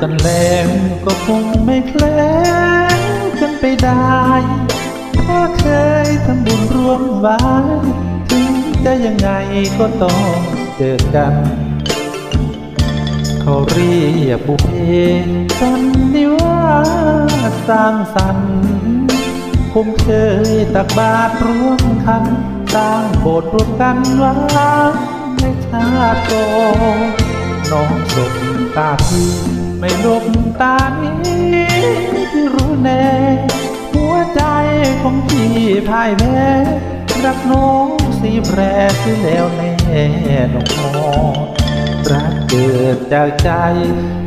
กันแล้วก็คงไม่แคล้วกันไปได้ถ้าเคยทำบุญร่วมไว้ถึงจะยังไงก็ต้องเจอกันเขาเรียกบุเพสันนิว่าสร้างสรรค์ผมเคยตักบาตรร่วมคันสร้างโบสถ์ร่วมกันไว้ในชาติก่อน น้องสบตาพี่ไม่ลบตานี้ที่รู้แน่หัวใจของพี่พ่ายแพ้รักน้องสีแพรที่แล้วแน่น้องรักเกิดจากใจ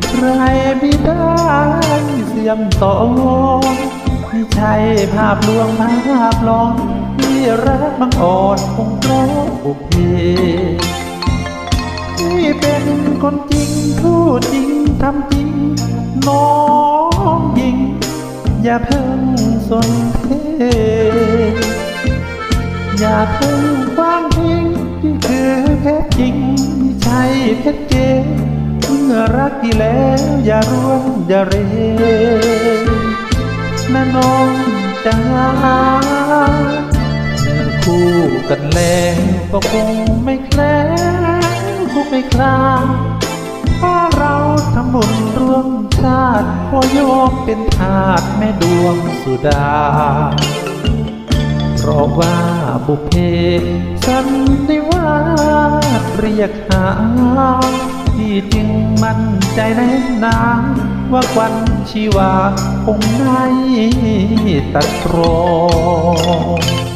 ใครไม่ได้เสียมต่อไม่ใช่ภาพลวงภาพลอนที่รักบังอ่อนคงราะบุพเพร่ คนจริงพูดจริงทำจริง น้องหญิง อย่าเพิ่งสนเทอย่าเพิ่งควางทิ้งที่คือเพชรจริงไม่ใช่เพชรเกเมื่อรักที่แล้ว อย่าร่วงอย่าเรนะน้องจ้าเนื้อคู่กันแล้วก็คงไม่แคล้ว คงไม่คลาถ้าเราทำบุญร่วมชาติขอโยมเป็นทาสแม่ดวงสุดา เพราะว่าบุพเพสันนิวาสเรียกหาที่จึงมั่นใจแน่นานว่าควันชีวาคงไม่ตัดรอง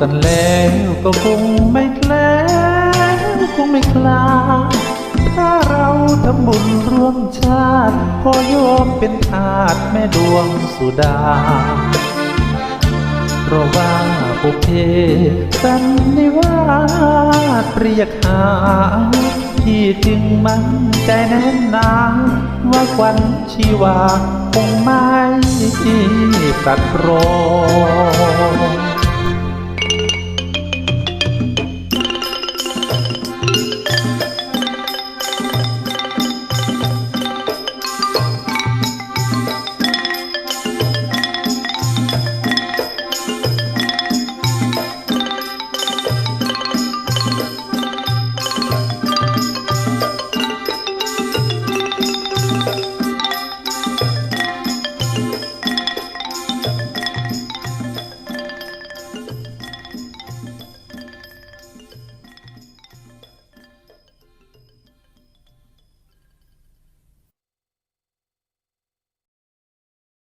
กันแล้วก็คงไม่แคล้วคงไม่คลา ถ้าเราทำบุญร่วมชาติขอโยมเป็นทาสแม่ดวงสุดา เพราะว่าบุเพสันนิวาสเรียกหาที่จึงมันใจแน่นหนาว่าควันชีวาคงไม่ตัดรอ